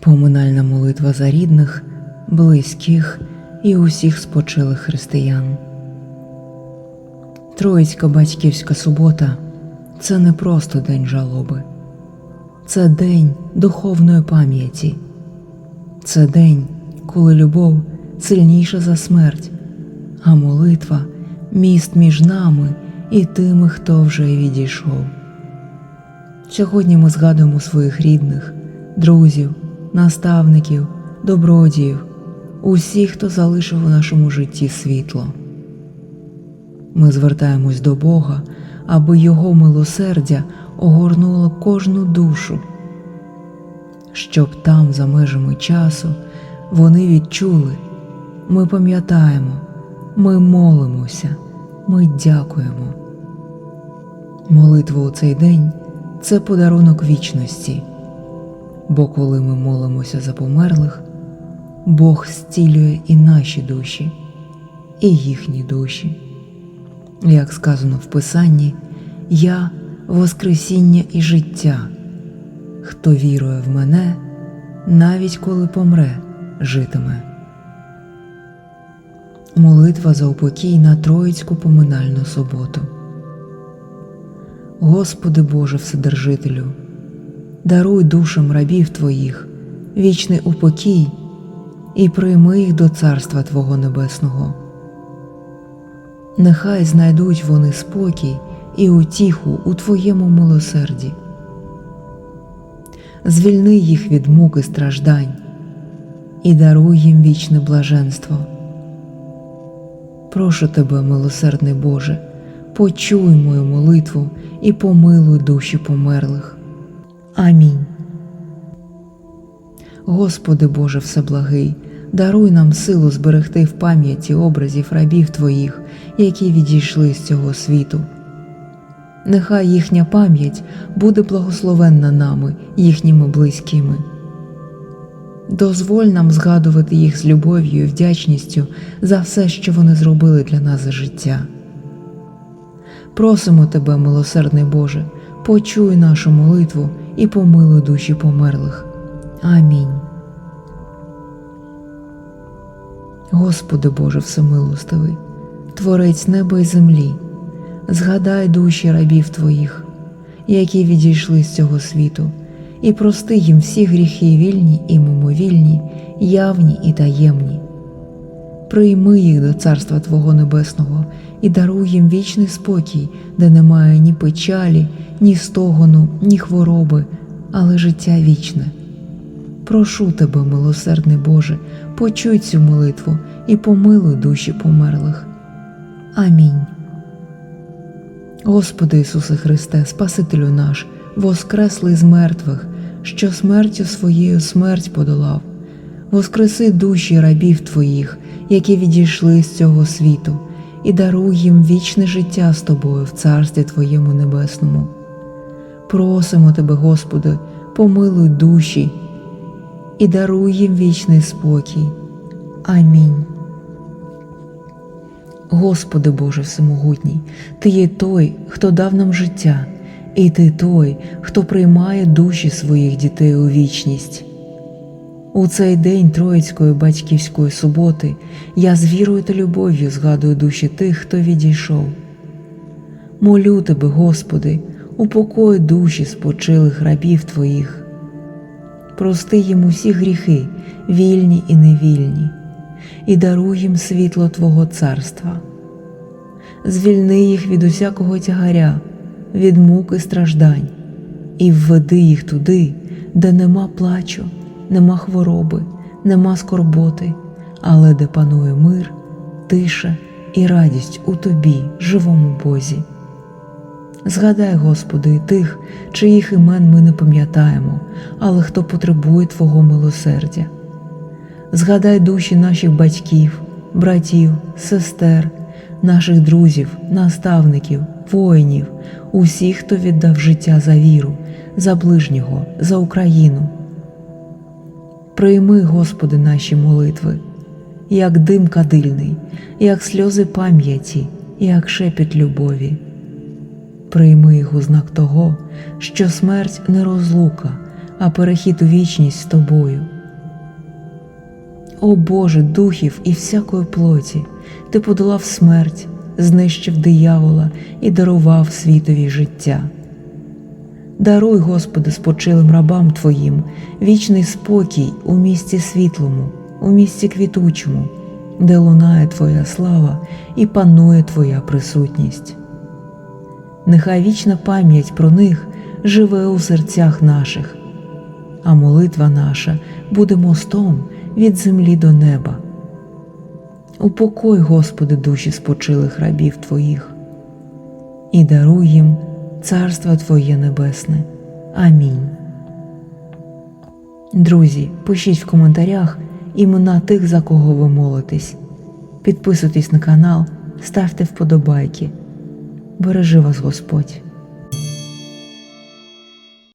Поминальна молитва за рідних, близьких і усіх спочилих християн. Троїцька батьківська субота це не просто день жалоби, це день духовної пам'яті, це день, коли любов сильніша за смерть, а молитва міст між нами і тими, хто вже відійшов. Сьогодні ми згадуємо своїх рідних, друзів, наставників, добродіїв, усіх, хто залишив у нашому житті світло. Ми звертаємось до Бога, аби Його милосердя огорнуло кожну душу, щоб там, за межами часу, вони відчули, ми пам'ятаємо, ми молимося, ми дякуємо. Молитва у цей день це подарунок вічності, бо коли ми молимося за померлих, Бог зцілює і наші душі, і їхні душі. Як сказано в Писанні, Я Воскресіння і життя. Хто вірує в мене, навіть коли помре, житиме. Молитва за упокій на Троїцьку поминальну суботу. Господи Боже Вседержителю, даруй душам рабів Твоїх вічний упокій і прийми їх до Царства Твого Небесного. Нехай знайдуть вони спокій і утіху у Твоєму милосерді. Звільни їх від муки страждань і даруй їм вічне блаженство. Прошу тебе, милосердний Боже, почуй мою молитву і помилуй душі померлих. Амінь. Господи Боже Всеблагий, даруй нам силу зберегти в пам'яті образів рабів Твоїх, які відійшли з цього світу. Нехай їхня пам'ять буде благословенна нами, їхніми близькими. Дозволь нам згадувати їх з любов'ю і вдячністю за все, що вони зробили для нас за життя. Просимо Тебе, милосердний Боже, почуй нашу молитву і помилуй душі померлих. Амінь. Господи Боже Всемилостивий, Творець неба і землі, згадай душі рабів Твоїх, які відійшли з цього світу, і прости їм всі гріхи вільні і мимовільні, явні і таємні. Прийми їх до Царства Твого Небесного і даруй їм вічний спокій, де немає ні печалі, ні стогону, ні хвороби, але життя вічне. Прошу тебе, милосердний Боже, почуй цю молитву і помилуй душі померлих. Амінь. Господи Ісусе Христе, Спасителю наш, воскреслий з мертвих, що смертю своєю смерть подолав, воскреси душі рабів Твоїх, які відійшли з цього світу, і даруй їм вічне життя з Тобою в Царстві Твоєму Небесному. Просимо Тебе, Господи, помилуй душі і даруй їм вічний спокій. Амінь. Господи Боже Всемогутній, Ти є той, хто дав нам життя, і Ти той, хто приймає душі своїх дітей у вічність. У цей день Троїцької батьківської суботи я з вірою та любов'ю згадую душі тих, хто відійшов. Молю Тебе, Господи, упокой душі спочилих рабів Твоїх. Прости їм усі гріхи, вільні і невільні, і даруй їм світло Твого царства. Звільни їх від усякого тягаря, від муки страждань, і введи їх туди, де нема плачу, нема хвороби, нема скорботи, але де панує мир, тиша і радість у Тобі, живому Бозі. Згадай, Господи, тих, чиїх імен ми не пам'ятаємо, але хто потребує Твого милосердя. Згадай душі наших батьків, братів, сестер, наших друзів, наставників, воїнів, усіх, хто віддав життя за віру, за ближнього, за Україну. Прийми, Господи, наші молитви, як дим кадильний, як сльози пам'яті, як шепіт любові. Прийми їх у знак того, що смерть не розлука, а перехід у вічність з тобою. О Боже, духів і всякої плоті, ти подолав смерть, знищив диявола і дарував світові життя. Даруй, Господи, спочилим рабам Твоїм, вічний спокій у місті світлому, у місті квітучому, де лунає Твоя слава і панує Твоя присутність. Нехай вічна пам'ять про них живе у серцях наших, а молитва наша буде мостом від землі до неба. Упокой, Господи, душі спочилих рабів Твоїх, і даруй їм Царство Твоє Небесне. Амінь. Друзі, пишіть в коментарях імена тих, за кого ви молитесь. Підписуйтесь на канал, ставте вподобайки. Бережи вас Господь.